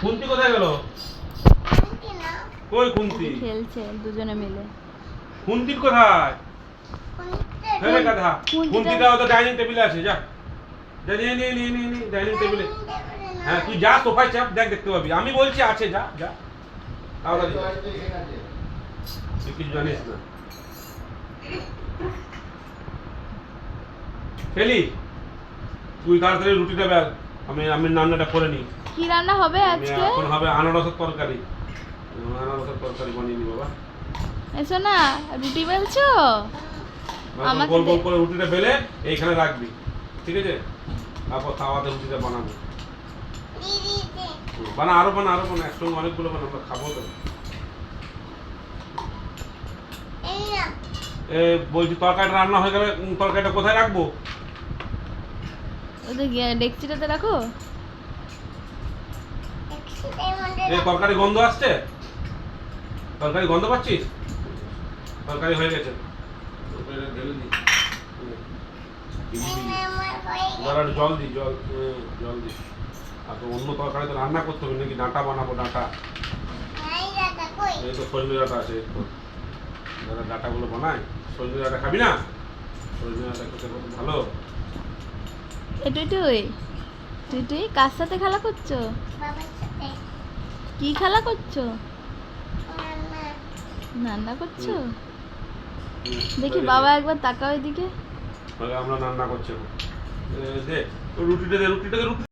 খুন্তি কোথায় গেল? কই খুন্তি? খেলছে দুজনে মিলে। খুন্তির কোথায়? ফেলে গাধা খুন্তিটা- খুন্তিটা ওদের ডাইনিং টেবিলে আছে যা। যা নিয়ে নিয়ে নিয়ে নিয়ে ডাইনিং টেবিলে হ্যাঁ তুই যা সোফায় চাপ দেখ দেখতে পাবি। আমি বলছি আছে যা যা। তাড়াতাড়ি। তুই কিছু জানিস না। খেলি? তুই তাড়াতাড়ি রুটিটা বেল আমি আমি রান্নাটা করে নিই। কি রান্না হবে আজকে? এখন হবে আনারসের তরকারি। আনারসের তরকারি বানিয়ে নি বাবা। এসো না রুটি বেলছো? আমাকে গোল গোল করে রুটিটা বেলে এইখানে রাখবি ঠিক আছে? তারপর তাওয়াতে রুটিটা বানাবো। বানা আরও বানা আরও বানা একসঙ্গে অনেকগুলো বানা আমরা খাব তো। এ বলছি তরকারিটা রান্না হয়ে গেলে তরকারিটা কোথায় রাখব? ওদের ডেকচিটাতে রাখো। এ তরকারি গন্ধ আসছে? তরকারি গন্ধ পাচ্ছিস? তরকারি হয়ে গেছে। জল দি জল জল দি আর তো অন্য তরকারি তো রান্না করতে হবে নাকি ডাঁটা বানাবো ডাঁটা? এই তো সজনে ডাঁটা আছে যারা ডাঁটাগুলো বানায় সজনে ডাঁটা খাবি না? সজনে ডাঁটা খেতে ভালো। এটু তুই তুই তুই কার সাথে খেলা করছ? কি খেলা করছ? রান্না করছ? দেখি বাবা একবার তাকাও এদিকে। আমরা রান্না করছি দে রুটিটা দে রুটিটা দে রুটি